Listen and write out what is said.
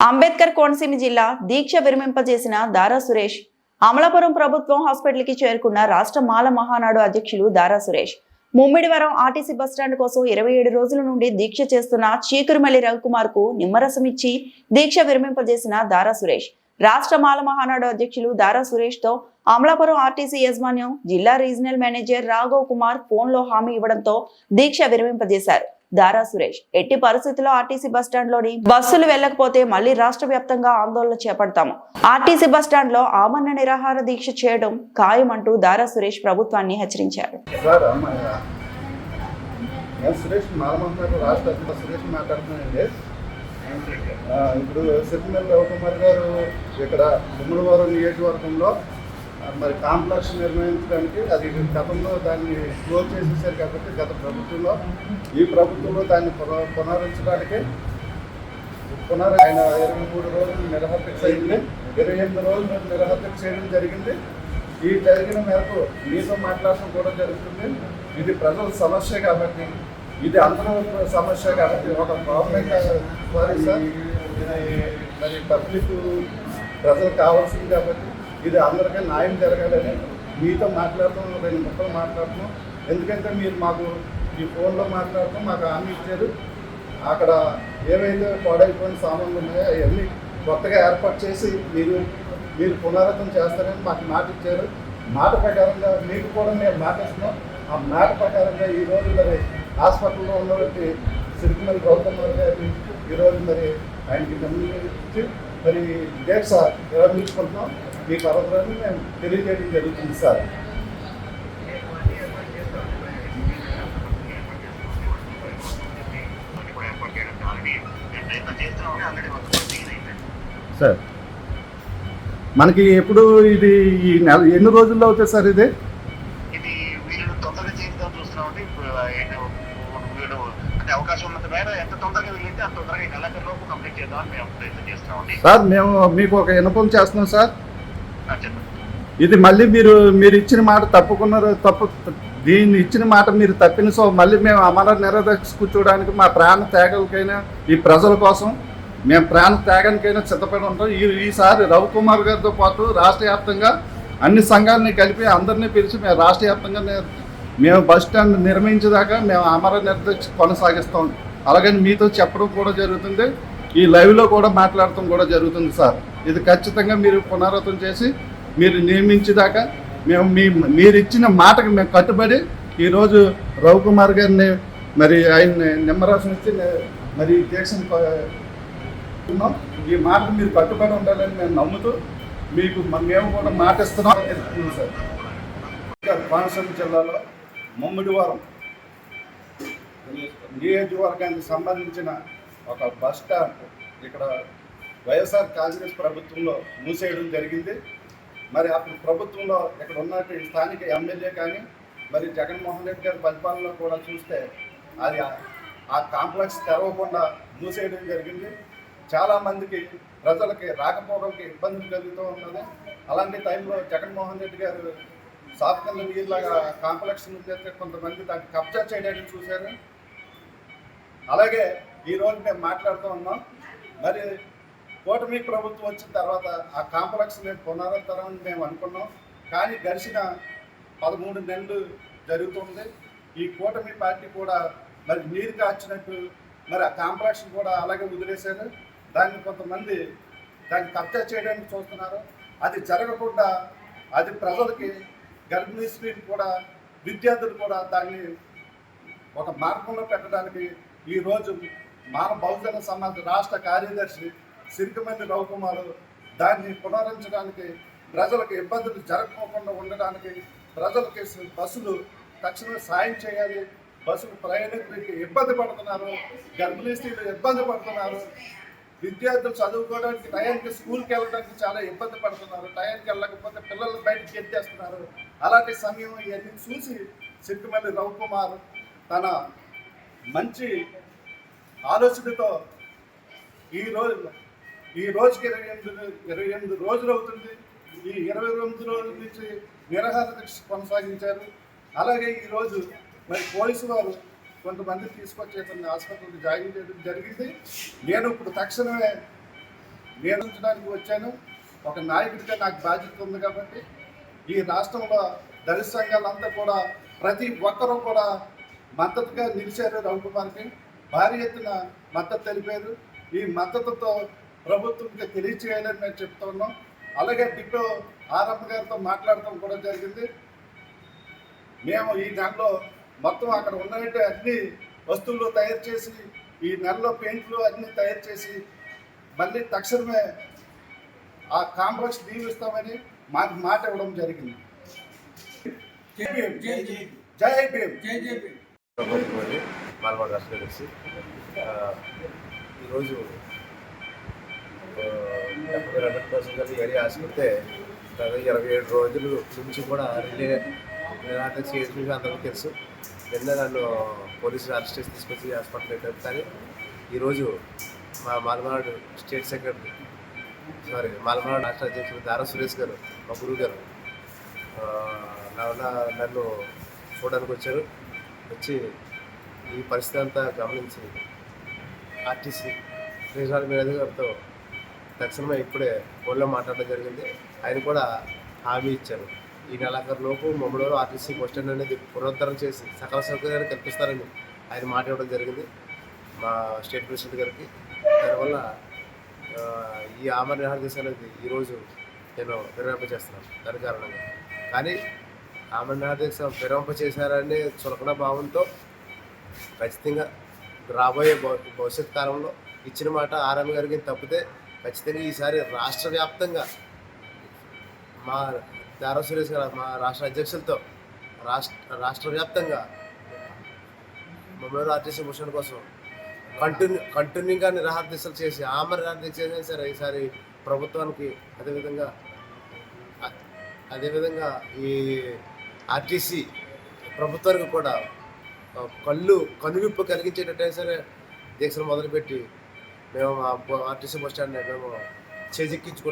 అంబేద్కర్ కోనసీమ జిల్లా దీక్ష విరమింపజేసిన దారా సురేష్ అమలాపురం ప్రభుత్వం హాస్పిటల్కి చేరుకున్న రాష్ట్ర మాల మహానాడు అధ్యక్షులు Dara Suresh. Mummidivaram RTC bus stand కోసం ఇరవై ఏడు రోజుల నుండి దీక్ష చేస్తున్న చీకురుమల్లి రవికుమార్కు నిమ్మరసం ఇచ్చి దీక్ష విరమింపజేసిన దారా సురేష్. రాష్ట్ర మాల మహానాడు అధ్యక్షులు దారా సురేష్తో అమలాపురం ఆర్టీసీ యాజమాన్యం జిల్లా రీజనల్ మేనేజర్ రాఘవ్ కుమార్ ఫోన్లో హామీ ఇవ్వడంతో దీక్ష విరమింపజేశారు. దారా సురేష్. ఎట్టి పరిస్థితుల్లో ఆర్టీసీ బస్టాండ్లోని బస్సులు వెళ్ళకపోతే మళ్ళీ రాష్ట్ర వ్యాప్తంగా ఆందోళన చేపడతాము. ఆర్టీసీ బస్టాండ్లో ఆమరణ నిరాహార దీక్ష చేయడం ఖాయమంటూ దారా సురేష్ ప్రభుత్వాన్ని హెచ్చరించారు. సురేష్ రాష్ట్ర సురేష్ మాట్లాడుతున్నానండి. ఇప్పుడు సిరిమల్లి రవికుమార్ గారు ఇక్కడ గుమ్మడివారం నియోజకవర్గంలో మరి కాంప్లెక్స్ నిర్వహించడానికి అది గతంలో దాన్ని క్లోజ్ చేసేసారు కాబట్టి గత ప్రభుత్వంలో ఈ ప్రభుత్వంలో దాన్ని పున పునరుద్ధరించడానికి పునర్ ఆయన ఇరవై మూడు రోజులు నిరహత్యకు అయింది ఇరవై ఎనిమిది రోజులు నిరహత్యకు చేయడం జరిగింది ఈ జరిగిన మేరకు మీతో మాట్లాడటం కూడా జరుగుతుంది ఇది ప్రజల సమస్య కాబట్టి ఇది అందరూ సమస్య కాబట్టి ఒక గవర్నమెంట్ సారీ సార్ మరి పబ్లిక్ ప్రజలు కావాల్సింది కాబట్టి ఇది అందరికీ న్యాయం జరగాలని మీతో మాట్లాడుతున్నాం రెండు ముక్కలు మాట్లాడుతున్నాం. ఎందుకంటే మీరు మాకు ఈ ఫోన్లో మాట్లాడుతూ మాకు హామీ ఇచ్చారు. అక్కడ ఏవైతే పాడైపోయిన సామాన్లు ఉన్నాయో అవన్నీ కొత్తగా ఏర్పాటు చేసి మీరు మీరు పునరావృతం చేస్తారని మాకు మాట ఇచ్చారు. మాట ప్రకారంగా మీకు కూడా మేము మాట ఇస్తున్నాం. ఆ మాట ప్రకారంగా ఈ రోజు మరి హాస్పిటల్లో ఉన్నటువంటి సిరికుమల్ గౌతమ్ గారిని ఈరోజు మరి ఆయనకి గమనించి మరి డేట్స్ సార్ నిర్వహించుకుంటున్నాం మీ పర్వతాన్ని మేము తెలియజేయడం జరుగుతుంది సార్. సార్ మనకి ఎప్పుడు ఇది ఈ నెల ఎన్ని రోజుల్లో అవుతుంది సార్ ఇది? సార్ మేము మీకు ఒక వినపం చేస్తున్నాం సార్. ఇది మళ్ళీ మీరు మీరు ఇచ్చిన మాట తప్పుకున్నారు తప్పు దీన్ని ఇచ్చిన మాట మీరు తప్పిన సో మళ్ళీ మేము అమర నిరదక్ష కూర్చోడానికి మా ప్రాణ త్యాగలకైనా ఈ ప్రజల కోసం మేము ప్రాణ త్యాగానికైనా సిద్ధపడి ఉంటాం. ఈ ఈసారి రవికుమార్ గారితో పాటు రాష్ట్ర వ్యాప్తంగా అన్ని సంఘాలని కలిపి అందరినీ పిలిచి మేము రాష్ట్ర వ్యాప్తంగా మేము బస్ స్టాండ్ నిర్మించేదాకా మేము అమర నిరదక్ష కొనసాగిస్తాం. అలాగని మీతో చెప్పడం కూడా జరుగుతుంది. ఈ లైవ్లో కూడా మాట్లాడటం కూడా జరుగుతుంది సార్. ఇది ఖచ్చితంగా మీరు పునరావృతం చేసి మీరు నియమించేదాకా మేము మీ మీరు ఇచ్చిన మాటకు మేము కట్టుబడి ఈరోజు రవికుమార్ గారిని మరి ఆయన్ని నిమ్మరాశం ఇచ్చి మరి దేశం ఉన్నాం. ఈ మాటకు మీరు కట్టుబడి ఉండాలని మేము నమ్ముతూ మీకు మేము కూడా మాట ఇస్తున్నాం సార్. కోనసీమ జిల్లాలో ముమ్మిడివారం నియోజకవర్గానికి సంబంధించిన ఒక బస్ స్టాండ్ ఇక్కడ వైఎస్ఆర్ కాంగ్రెస్ ప్రభుత్వంలో మూసేయడం జరిగింది. మరి అప్పుడు ప్రభుత్వంలో ఇక్కడ ఉన్నటువంటి స్థానిక ఎమ్మెల్యే కానీ మరి జగన్మోహన్ రెడ్డి గారి పరిపాలనలో కూడా చూస్తే అది ఆ- కాంప్లెక్స్ తెరవకుండా మూసేయడం జరిగింది. చాలామందికి ప్రజలకి రాకపోకలకి ఇబ్బందులు కలుగుతూ ఉన్నది. అలాంటి టైంలో జగన్మోహన్ రెడ్డి గారు సాత్కల్ల నీళ్ళగా కాంప్లెక్స్ నుంచి కొంతమంది దాన్ని కబ్జా చేయడానికి చూశారు. అలాగే ఈరోజు మేము మాట్లాడుతూ ఉన్నాం. మరి కూటమి ప్రభుత్వం వచ్చిన తర్వాత ఆ కాంప్లెక్స్ మేము పునరుద్ధరణ మేము అనుకున్నాం. కానీ గడిచిన పదమూడు నెలలు జరుగుతుంది. ఈ కూటమి పార్టీ కూడా మరి నీరు కాచినట్టు మరి ఆ కాంప్లెక్స్ కూడా అలాగే వదిలేశారు. దాన్ని కొంతమంది దాన్ని కబ్జా చేయడానికి చూస్తున్నారు. అది జరగకుండా అది ప్రజలకి గర్భిణీ స్త్రీలు కూడా విద్యార్థులు కూడా దాన్ని ఒక మార్గంలో పెట్టడానికి ఈరోజు మాన బహుజన సమాజ రాష్ట్ర కార్యదర్శి సిరికమంది రవికుమారు దాన్ని పునరుద్ధరించడానికి ప్రజలకు ఇబ్బందులు జరగకోకుండా ఉండడానికి ప్రజలకి బస్సులు తక్షణమే సాయం చేయాలి. బస్సులు ప్రయాణికులకి ఇబ్బంది పడుతున్నారు. గర్భిణీ స్త్రీలు ఇబ్బంది పడుతున్నారు. విద్యార్థులు చదువుకోవడానికి టయానికి స్కూల్కి వెళ్ళడానికి చాలా ఇబ్బంది పడుతున్నారు. టయానికి వెళ్ళకపోతే పిల్లలు బయటకు ఎత్తేస్తున్నారు. అలాంటి సమయం ఇవన్నీ చూసి సిరికమల్లి రవికుమార్ తన మంచి ఆలోచనతో ఈ రోజు ఈ రోజుకి ఇరవై ఎనిమిది ఇరవై ఎనిమిది రోజులు అవుతుంది. ఈ ఇరవై ఎనిమిది రోజుల నుంచి నిరహార దీక్ష కొనసాగించారు. అలాగే ఈరోజు మరి పోలీసు వారు కొంతమంది తీసుకొచ్చి ఇతన్ని హాస్పిటల్కి జాయిన్ చేయడం జరిగింది. నేను ఇప్పుడు తక్షణమే నియంత్రించడానికి వచ్చాను. ఒక నాయకుడిగా నాకు బాధ్యత ఉంది కాబట్టి ఈ రాష్ట్రంలో దళిత సంఘాలంతా కూడా ప్రతి ఒక్కరూ కూడా మద్దతుగా నిలిచారు రఘుకుమార్కి భారీ ఎత్తున మద్దతు తెలిపారు. ఈ మద్దతుతో ప్రభుత్వంకి తెలియచేయాలని మేము చెప్తున్నాం అలాగే డిపో ఆరమ్మ గారితో మాట్లాడటం కూడా జరిగింది. మేము ఈ నెలలో మొత్తం అక్కడ ఉన్నట్టు అన్ని వస్తువులు తయారు చేసి ఈ నెలలో పెయింట్లు అన్ని తయారు చేసి మళ్ళీ తక్షణమే ఆ కాంప్లెక్స్ దీవిస్తామని మాకు మాట ఇవ్వడం జరిగింది. జై భీమ్. జై భీమ్. ప్రభుత్వం మాల్వాడ రాష్ట్ర కలిసి ఈరోజు డాక్టర్ అంబేద్కర్ గారి ఏరియా ఆసుకుంటే దాదాపు ఇరవై ఏడు రోజుల నుంచి కూడా రిలే నిరాటక చేసిన అందరికీ తెలుసు. నిన్న నన్ను పోలీసులు అరెస్ట్ చేసి తీసుకొచ్చి హాస్పిటల్ పెట్టారు. కానీ ఈరోజు మా మాల్వాడు స్టేట్ సెక్రటరీ సారీ మాల్వాడు రాష్ట్ర అధ్యక్షుడు దారా సురేష్ గారు మా గురువు గారు నా వల్ల నన్ను చూడడానికి వచ్చారు. వచ్చి ఈ పరిస్థితి అంతా గమనించి ఆర్టీసీ శ్రీశాల మేనేజర్ గారితో తక్షణమే ఇప్పుడే ఫోన్లో మాట్లాడడం జరిగింది. ఆయన కూడా హామీ ఇచ్చారు. ఈ నెలాఖరు లోపు మమ్మల్ని ఆర్టీసీ బస్ స్టాండ్ అనేది పునరుద్ధరణ చేసి సకల సౌకర్యాలు కల్పిస్తారని ఆయన మాట ఇవ్వడం జరిగింది. మా స్టేట్ ప్రెసిడెంట్ గారికి. దానివల్ల ఈ ఆమరణ నిరాహార అనేది ఈరోజు నేను విరమింప చేస్తున్నాను. దాని కారణంగా. కానీ ఆమరణ నిరాహార దీక్ష విరమింప చేశారనే చులకన భావంతో ఖచ్చితంగా రాబోయే భవిష్యత్ కాలంలో ఇచ్చిన మాట ఆర్ఎం గారికి తప్పితే ఖచ్చితంగా ఈసారి రాష్ట్ర వ్యాప్తంగా మా దారా సురేష్ గారు మా రాష్ట్ర అధ్యక్షులతో రాష్ట్ర రాష్ట్ర వ్యాప్తంగా మమ్మల్ని ఆర్టీసీ మిషన్ కోసం కంటిన్యూ కంటిన్యూగా నిరాహార దీక్షలు చేసి ఆమర నిరాహార దీక్ష చేసినా సరే ఈసారి ప్రభుత్వానికి అదేవిధంగా అదేవిధంగా ఈ ఆర్టీసీ ప్రభుత్వానికి కూడా కళ్ళు కనువిప్పు కలిగించేటట్టే సరే దీక్షలు మొదలుపెట్టి మేము ఆర్టీసీ బస్ స్టాండ్ మేము చేజెక్కించుకుంటాం.